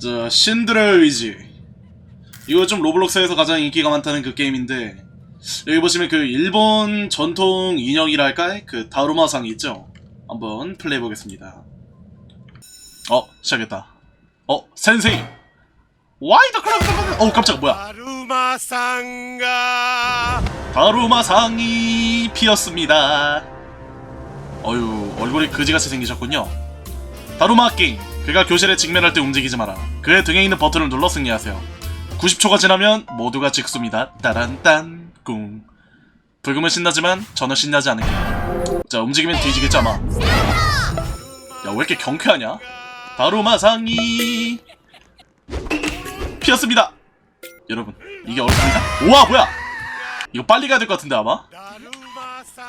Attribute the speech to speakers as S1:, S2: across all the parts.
S1: 저 신드레 의지. 이거 좀 로블록스에서 가장 인기가 많다는 그 게임인데 여기 보시면 그 일본 전통 인형이랄까 그 다루마상 있죠? 한번 플레이 보겠습니다. 어 시작했다. 어 센세이! 와이더 클라브 어우 깜짝 뭐야?
S2: 다루마상가.
S1: 다루마상이 피었습니다. 어유 얼굴이 그지같이 생기셨군요. 다루마 게임. 그가 교실에 직면할 때 움직이지 마라. 그의 등에 있는 버튼을 눌러 승리하세요. 90초가 지나면 모두가 직수입니다. 따란딴 꿍. 불금은 신나지만 저는 신나지 않을게. 자 움직이면 뒤지겠죠 아마. 야왜 이렇게 경쾌하냐? 다루마상이 피었습니다. 여러분 이게 어렵습니다. 우와 뭐야? 이거 빨리 가야 될 것 같은데 아마?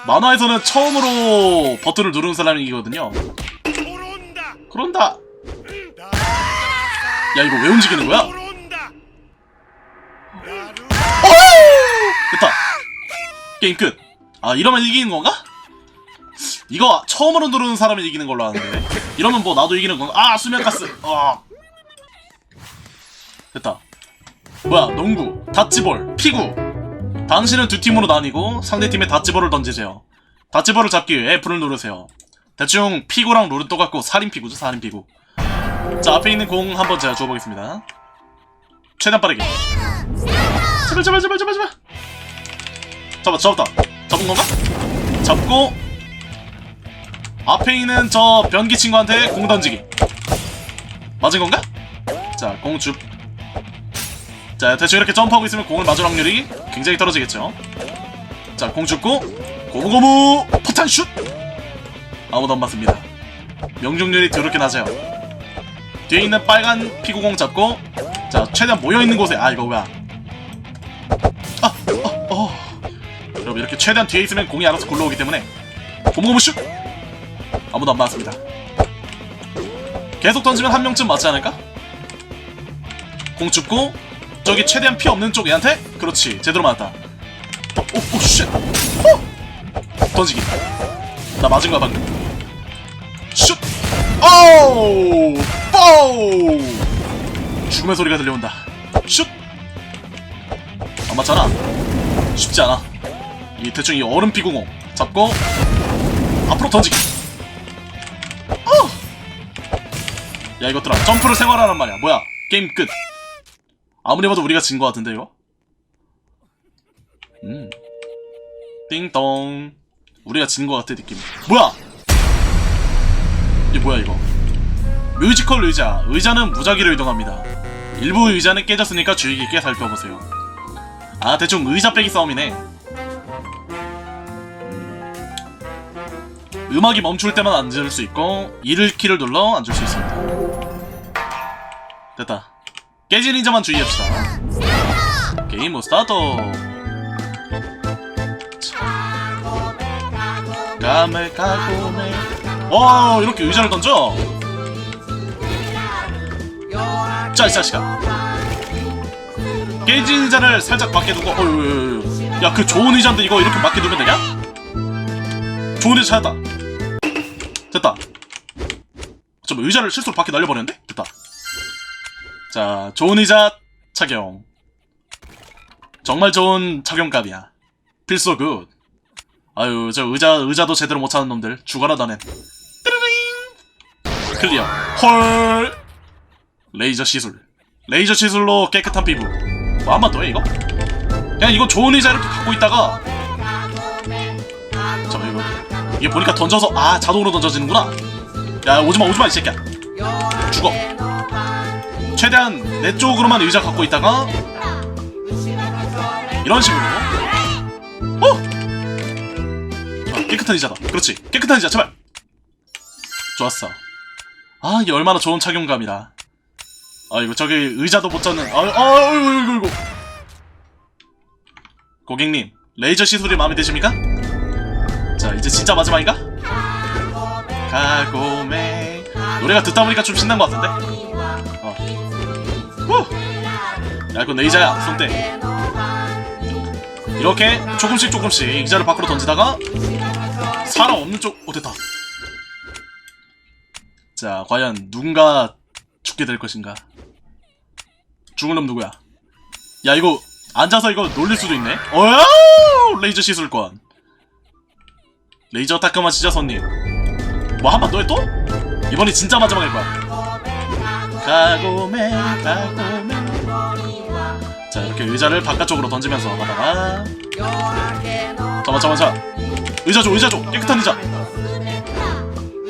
S1: 만화에서는 처음으로 버튼을 누르는 사람이거든요. 그런다. 야 이거 왜 움직이는 거야? 됐다. 게임 끝. 아 이러면 이기는 건가? 이거 처음으로 누르는 사람이 이기는 걸로 하는데. 이러면 뭐 나도 이기는 건가? 아 수면가스. 아. 됐다. 뭐야 농구 다찌볼 피구. 당신은 두 팀으로 나뉘고 상대팀에 다찌볼을 던지세요. 다찌볼을 잡기 위해 F를 누르세요. 대충 피구랑 룰은 똑같고 살인피구죠 살인피구. 자 앞에 있는 공 한번 제가 주워보겠습니다. 최대한 빠르게. 제발 제발 제발 제발 제발. 잡아 잡았다. 잡은 건가? 잡고 앞에 있는 저 변기 친구한테 공 던지기. 맞은 건가? 자, 공 줍. 자, 대충 이렇게 점프하고 있으면 공을 맞을 확률이 굉장히 떨어지겠죠. 자, 공 줍고 고무고무 포탄 슛. 아무도 안 맞습니다. 명중률이 더럽게 낮아요. 뒤에 있는 빨간 피구공 잡고 자, 최대한 모여 있는 곳에 아 이거 뭐야? 아, 어, 어. 여러분 이렇게 최대한 뒤에 있으면 공이 알아서 굴러오기 때문에 고무고무 슛! 아무도 안 맞았습니다. 계속 던지면 한 명쯤 맞지 않을까? 공 줍고 저기 최대한 피 없는 쪽 얘한테 그렇지 제대로 맞았다. 어, 오, 오, 쉣! 어! 던지기. 나 맞은 거야 방금. 슛! 오우! 뽀우! 죽음의 소리가 들려온다. 슛! 안 맞잖아. 쉽지 않아. 이 대충 이 얼음 피구공 잡고 앞으로 던지기. 어! 야 이것들아 점프를 생활하란 말이야. 뭐야? 게임 끝. 아무리 봐도 우리가 진거 같은데 이거. 음. 띵동. 우리가 진거 같아 느낌. 뭐야? 이게 뭐야 이거? 뮤지컬 의자. 의자는 무작위로 이동합니다. 일부 의자는 깨졌으니까 주의 깊게 살펴보세요. 아 대충 의자 빼기 싸움이네. 음악이 멈출 때만 앉을 수 있고 이를 키를 눌러 앉을 수 있습니다. 됐다. 깨진 인자만 주의합시다. 게임 뭐 스타트. 까메 까고메. 와 이렇게 의자를 던져. 자, 이 자식아. 깨진 의자를 살짝 밖에 두고, 어유, 야, 그 좋은 의자인데 이거 이렇게 밖에 두면 되냐? 좋은 의자 찾았다. 됐다. 잠깐 의자를 실수로 밖에 날려버렸는데? 됐다. 자, 좋은 의자 착용. 정말 좋은 착용감이야. 필소 굿. 아유, 저 의자, 의자도 제대로 못 찾는 놈들. 죽어라, 너넨. 띠르링! 클리어. 헐! 레이저 시술. 레이저 시술로 깨끗한 피부. 뭐 한 번 더 해, 이거? 그냥 이거 좋은 의자 이렇게 갖고 있다가. 잠깐, 이거. 이게 보니까 던져서, 아, 자동으로 던져지는구나. 야, 오지마, 오지마, 이 새끼야. 죽어. 최대한 내 쪽으로만 의자 갖고 있다가. 이런 식으로. 어! 아, 깨끗한 의자다. 그렇지. 깨끗한 의자, 제발. 좋았어. 아, 이게 얼마나 좋은 착용감이라. 아이고, 저기 의자도 못 잡는. 아, 아, 이고 이고, 이고. 고객님, 레이저 시술이 마음에 드십니까? 자, 이제 진짜 마지막인가? 가고메. 노래가 듣다 보니까 좀 신난 것 같은데? 어. 후! 야, 이건 내 의자야. 손 떼. 이렇게 조금씩 조금씩 의자를 밖으로 던지다가 사람 없는 쪽, 오, 됐다. 자, 과연 누군가 죽게 될 것인가? 죽을 놈 누구야? 야 이거 앉아서 이거 놀릴 수도 있네. 어야 레이저 시술권. 레이저 진짜 손님. 뭐 한 번 더 해 또? 이번이 진짜 마지막 일 거야. 가고메 가고메. 자 이렇게 의자를 바깥쪽으로 던지면서 가다가 잠깐 잠깐 잠깐 의자 줘 의자 줘 깨끗한 의자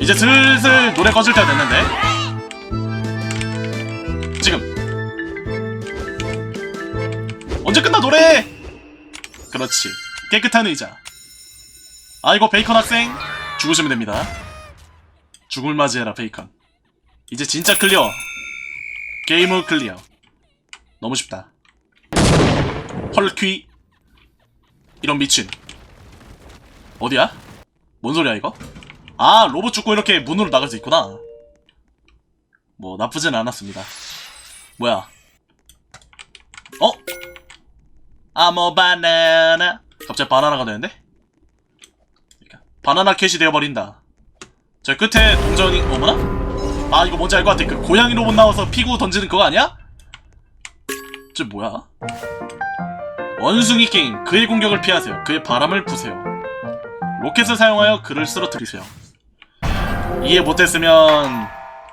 S1: 이제 슬슬 노래 꺼질 때가 됐는데 지금. 언제 끝나 노래? 그렇지. 깨끗한 의자. 아이고 베이컨 학생. 죽으시면 됩니다. 죽을 맞이해라 베이컨. 이제 진짜 클리어. 게임을 클리어. 너무 쉽다. 헐퀴. 이런 미친. 어디야? 뭔 소리야 이거? 아 로봇 죽고 이렇게 문으로 나갈 수 있구나. 뭐 나쁘진 않았습니다 뭐야 어? 아모 바나나 갑자기 바나나가 되는데? 그러니까 바나나 캣이 되어버린다 저 끝에 동전이 어머나? 아 이거 뭔지 알 것 같아 그 고양이 로봇 나와서 피구 던지는 그거 아니야? 저 뭐야? 원숭이 게임 그의 공격을 피하세요 그의 바람을 부세요 로켓을 사용하여 그를 쓰러뜨리세요 이해 못했으면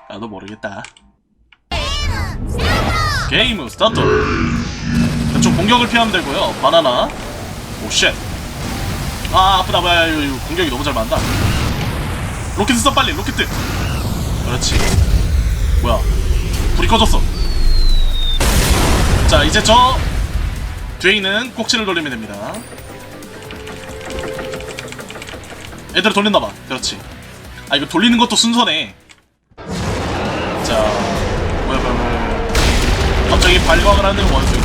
S1: 나도 모르겠다 게임 스타트 좀 공격을 피하면 되고요. 바나나. 오쉣. 아 아프다. 뭐야 이거, 이거 공격이 너무 잘 맞는다. 로켓 써 빨리. 로켓 그렇지. 뭐야. 불이 꺼졌어. 자 이제 저 뒤에 있는 꼭지를 돌리면 됩니다. 애들을 돌렸나봐. 그렇지. 아 이거 돌리는 것도 순서네 갑자기 발광을 하는 원숭이.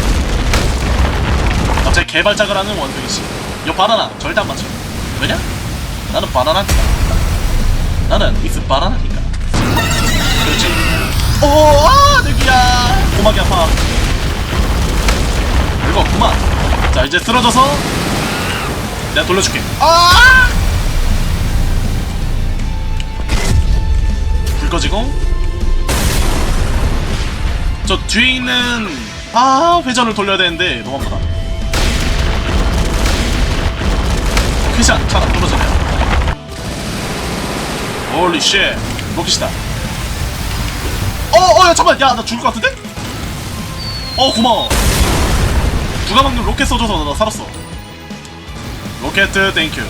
S1: 갑자기 개발작을 하는 원숭이씨. 이거 바나나 절대 안 맞죠 왜냐? 나는 바나나니까. 나는 미스 바나나니까. 그렇지? 오아 늑이야. 고막이 아파. 이거 그만. 자 이제 쓰러져서 내가 돌려줄게. 아! 불 꺼지고 저 뒤에 있는 아 회전을 돌려야 되는데 너무 아프다. 퀴샷 잘안 떨어지네요 홀리 쉣 로켓이다. 어어 야 잠깐만. 야 나 죽을 것 같은데? 어 고마워. 누가 방금 로켓 써줘서 나 살았어. 로켓 땡큐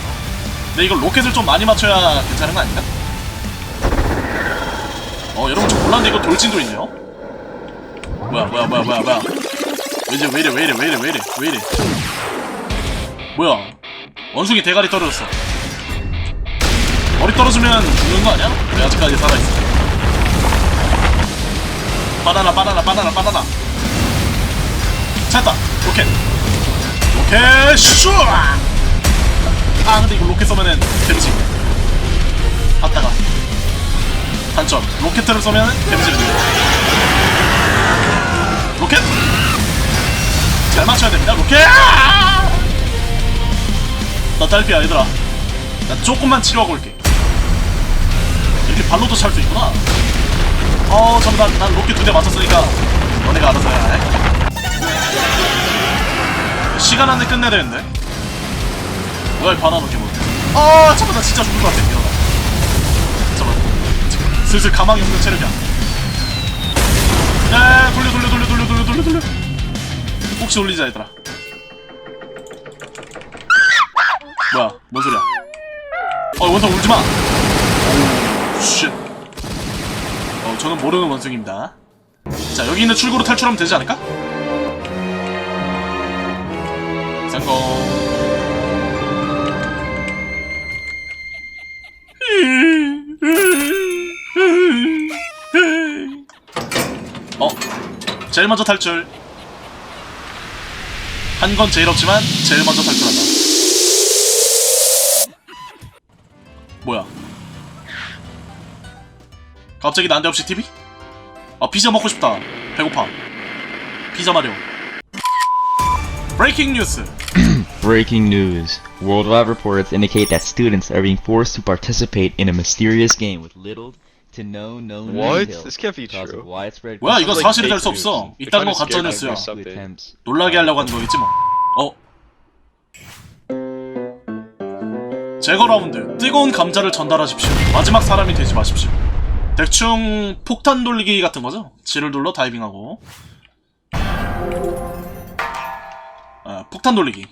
S1: 근데 이거 로켓을 좀 많이 맞춰야 괜찮은 거 아닌가? 어 여러분 저 몰랐는데 이거 돌진도 있네요 뭐야 뭐야 뭐야 뭐야 뭐야. 왜이래 왜이래 왜이래 왜이래 왜이래 왜이래. 뭐야. 원숭이 대가리 떨어졌어. 머리 떨어지면 죽는 거 아니야? 왜 아직까지 살아있어. 바나나 바나나 바나나 바나나. 찾았다. 로켓. 로켓 슈! 아! 근데 이거 로켓 쏘면은 데미지. 봤다가. 단점. 로켓을 쏘면 데미지를 주고 로켓! 잘 맞춰야 됩니다 로켓! 나 딸피야 얘들아. 나 조금만 치료하고 올게. 이렇게 발로도 찰 수 있구나. 어 잠깐 난 로켓 두 대 맞췄으니까 너네가 알아서 해 시간 안에 끝내야 되는데? 이 바나나 괴물 아 잠깐 나 진짜 죽을 것 같아 일어나. 잠깐 슬슬 가망이 없는 체력이야. 야 돌려 돌려 돌려 돌려. 혹시 올리자 얘들아? 뭐야 뭔 소리야? 어 원성 울지마! 어 저는 모르는 원숭입니다. 자 여기 있는 출구로 탈출하면 되지 않을까? 성공 제일 먼저 탈출 한 건 제일 없지만 제일 먼저 탈출한다 뭐야 갑자기 난데없이 TV? 아 피자 먹고 싶다 배고파 피자 마려 브레이킹 뉴스
S3: Breaking news. Worldwide reports indicate that students are being forced to participate in a mysterious game with little to no
S4: What?
S3: Hill
S4: This can't be
S3: because of
S4: true.
S3: widespread
S1: 뭐야 이거
S4: like
S1: 사실이 될
S4: fake
S1: 수 없어
S4: news.
S1: 이딴 거 가짜 뉴스야
S3: with
S4: something.
S3: attempts
S1: 놀라게 하려고 하는 거겠지 뭐 어? 제거 라운드 뜨거운 감자를 전달하십시오 마지막 사람이 되지 마십시오 대충 폭탄 돌리기 같은 거죠 지를 눌러 다이빙하고 아, 폭탄 돌리기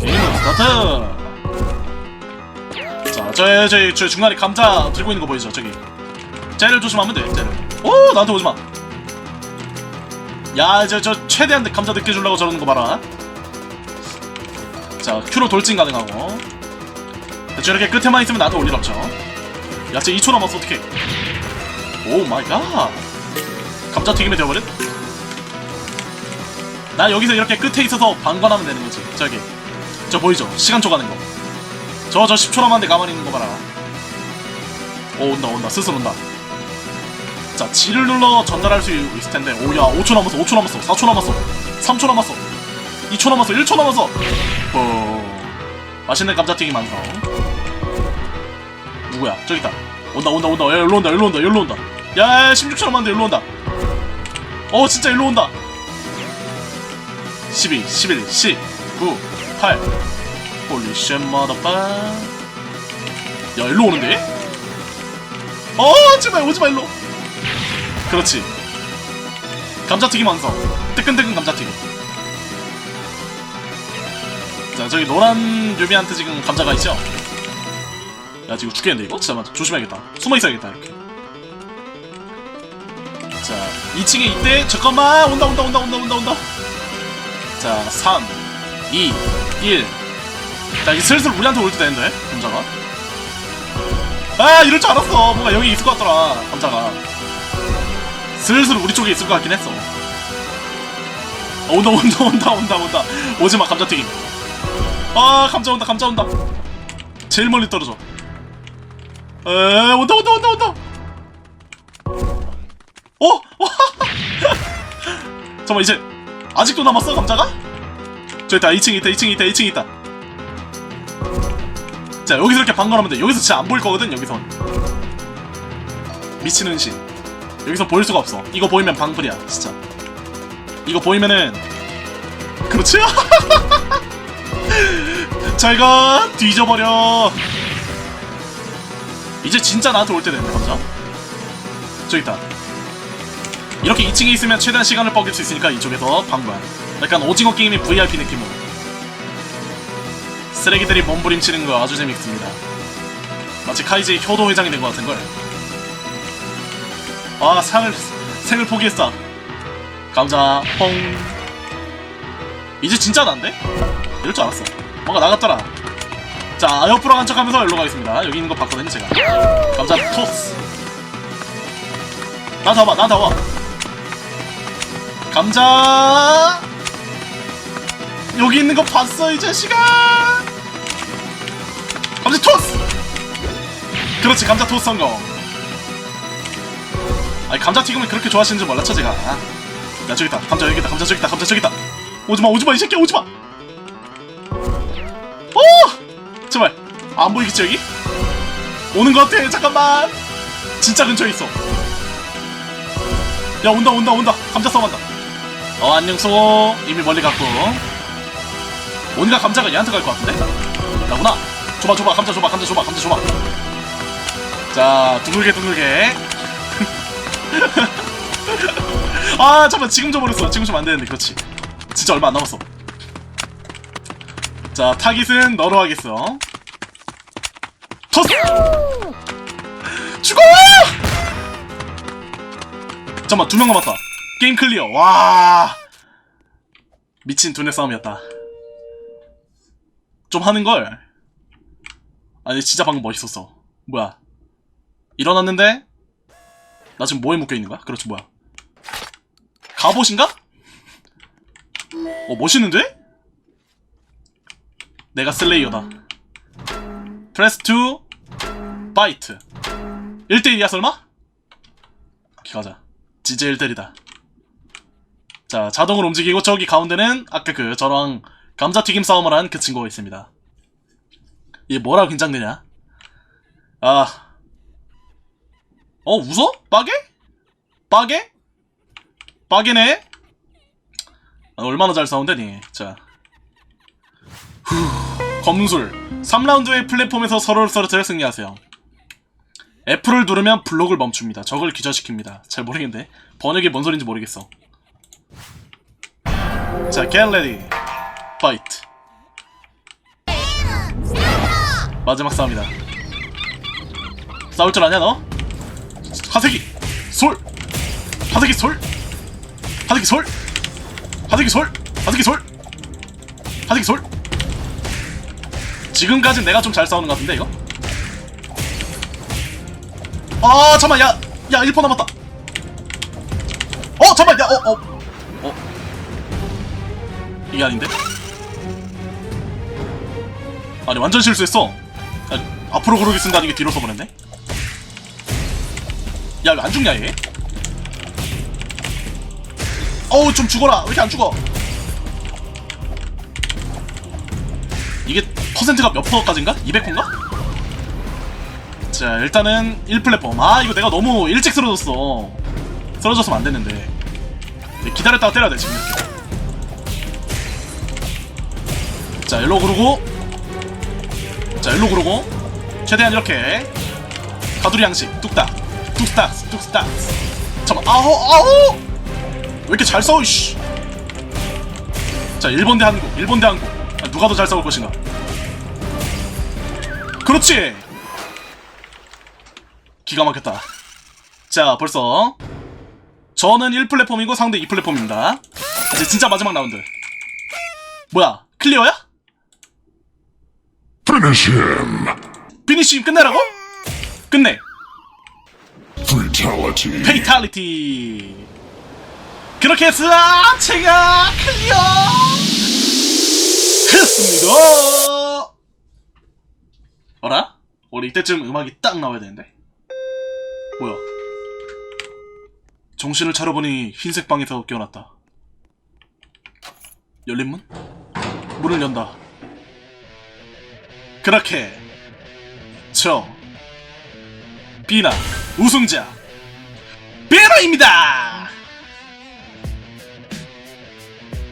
S1: 게임 스타트 자 저기 저기 저 중간에 감자 들고 있는 거 보이죠 저기 쟤를 조심하면 돼 쟤를 오 나한테 오지 마 야, 저, 저, 최대한 감자 늦게 주려고 저러는 거 봐라. 자, 큐로 돌진 가능하고. 이렇게 끝에만 있으면 나한테 올일 없죠. 야, 쟤 2초 남았어, 어떡해. 오 마이 갓. 감자 튀김이 되어버린? 나 여기서 이렇게 끝에 있어서 방관하면 되는 거지. 저기. 저 보이죠? 시간초 가는 거. 저, 저 10초 남았는데 가만히 있는 거 봐라. 오, 온다, 온다. 슬슬 온다. 자, G를 눌러 전달할 수 있을 텐데. 오, 야, 5초 남았어, 5초 남았어, 4초 남았어, 3초 남았어, 2초 남았어, 1초 남았어. 어... 맛있는 감자튀김 완성. 누구야? 저기 있다. 온다, 온다, 온다. 야, 일로 온다, 일로 온다, 일로 온다. 야, 야, 16초 남았는데 일로 온다. 어, 진짜 일로 온다. 12, 11, 10, 9, 8. 홀리 쉣 마더빠. 야, 일로 오는데? 어, 제발 오지 마, 일로. 그렇지. 감자튀김 완성. 뜨끈뜨끈 감자튀김. 자, 저기 노란 류비한테 지금 감자가 있죠? 야, 지금 죽겠는데, 이거? 잠깐만, 조심해야겠다. 숨어 있어야겠다, 이렇게. 자, 2층에 있대. 잠깐만! 온다, 온다, 온다, 온다, 온다, 온다. 자, 3, 2, 1. 자, 이제 슬슬 우리한테 올때 되는데, 감자가. 아, 이럴 줄 알았어. 뭔가 여기 있을 것 같더라, 감자가. 슬슬 우리 쪽에 있을 것 같긴 했어. 어, 온다 온다 온다 온다 온다. 오지마 감자튀김. 아 감자 온다 감자 온다. 제일 멀리 떨어져. 에 온다 온다 온다 온다. 어? 와. 잠깐만 이제 아직도 남았어 감자가? 저 있다 2층 있다 2층 있다 2층 있다. 자 여기서 이렇게 방관하면 돼. 여기서 진짜 안 보일 거거든 여기선. 미친 은신. 여기서 보일 수가 없어. 이거 보이면 방불이야, 진짜. 이거 보이면은 그렇지? 잘가 뒤져버려. 이제 진짜 나한테 올 때 됐네, 감자. 저기 있다. 이렇게 2층에 있으면 최대한 시간을 뻐길 수 있으니까 이쪽에서 방관. 약간 오징어 게임의 VIP 느낌으로. 쓰레기들이 몸부림치는 거 아주 재밌습니다. 마치 카이제의 효도 회장이 된 것 같은 걸. 아 상을 생을 포기했어. 감자 퐁 이제 진짜 난데? 이럴 줄 알았어. 뭔가 나갔더라. 자 옆으로 간 척하면서 일로 가겠습니다. 여기 있는 거 봤거든요 제가. 감자 토스. 나한테 와봐 나한테 와봐 감자! 여기 있는 거 봤어 이 자식아 감자 토스! 그렇지 감자 토스 성공. 아니 감자튀김을 그렇게 좋아하시는 줄 몰랐죠 제가? 야 저기 있다. 감자 여기 있다. 감자 저기 있다. 감자 저기 있다. 오지마 오지마 이 새끼 오지마! 오! 제발 안 보이겠지 여기? 오는 것 같아 잠깐만! 진짜 근처에 있어. 야 온다 온다 온다. 감자 싸움 한다. 어 안녕 소 이미 멀리 갔고. 온갖 감자가 얘한테 갈 것 같은데? 나구나 줘봐 줘봐 감자 줘봐 감자 줘봐 감자 줘봐. 자 두들게 두들게 아 잠깐 지금 줘버렸어. 지금 주면 안되는데 그렇지. 진짜 얼마 안 남았어. 자 타깃은 너로 하겠어. 토스 죽어! 잠깐만 두 명 남았다. 게임 클리어. 와! 미친 두뇌 싸움이었다. 좀 하는걸 아니 진짜 방금 멋있었어 뭐야 일어났는데 나 지금 뭐에 묶여 있는 거야? 그렇지 뭐야? 갑옷인가? 어 멋있는데? 내가 슬레이어다. 프레스 2 파이트 1대1이야 설마? 기가자 지제 1대1이다 자 자동으로 움직이고 저기 가운데는 아까 그 저랑 감자튀김 싸움을 한 그 친구가 있습니다 얘 뭐라고 긴장되냐? 아. 어 웃어? 빠게? 빠게? 빠게네? 아, 얼마나 잘 싸운다니? 자. 후, 검술. 3라운드의 플랫폼에서 서로를 쓰러뜨려 승리하세요. F를 누르면 블록을 멈춥니다. 적을 기절시킵니다. 잘 모르겠는데? 번역이 뭔 소린지 모르겠어. 자 get ready. Fight 마지막 싸움이다. 싸울 줄 아냐 너? 하세기 솔! 하세기 솔! 하세기 솔! 하세기 솔! 하세기 솔! 하세기 솔! 지금까진 내가 좀 잘 싸우는 것 같은데 이거? 아 잠만 야야 1퍼 남았다. 어 잠만 야어어 어, 어. 이게 아닌데? 아니 완전 실수했어 아, 앞으로 고르기 쓴다는 게 뒤로 써버렸네? 야 왜 안 죽냐 얘? 어우 좀 죽어라. 왜 이렇게 안 죽어? 이게 퍼센트가 몇 퍼까지인가? 200%인가? 자 일단은 1플랫폼. 아 이거 내가 너무 일찍 쓰러졌어. 쓰러졌으면 안 됐는데. 기다렸다가 때려야 돼 지금 이렇게. 자 일로 구르고 자 일로 구르고. 최대한 이렇게. 가두리 양식. 뚝딱. 뚝딱. 뚝딱. 잠깐 아우 아우 왜 이렇게 잘 싸워 이씨. 자 1번 대 한국 1번 대 한국. 아, 누가 더 잘 싸울 것인가 그렇지! 기가 막혔다. 자 벌써. 저는 1플랫폼이고 상대 2플랫폼입니다. 이제 진짜 마지막 라운드. 뭐야 클리어야?
S4: Finish him!
S1: 피니쉬 끝내라고? 끝내
S4: Fatality!
S1: 페이탈리티 그렇게 해서 아, 제가 클리어 했습니다 어라? 원래 이때쯤 음악이 딱 나와야 되는데 뭐야 정신을 차려보니 흰색 방에서 깨어났다 열린 문? 문을 연다 그렇게 저 비나 우승자 비나입니다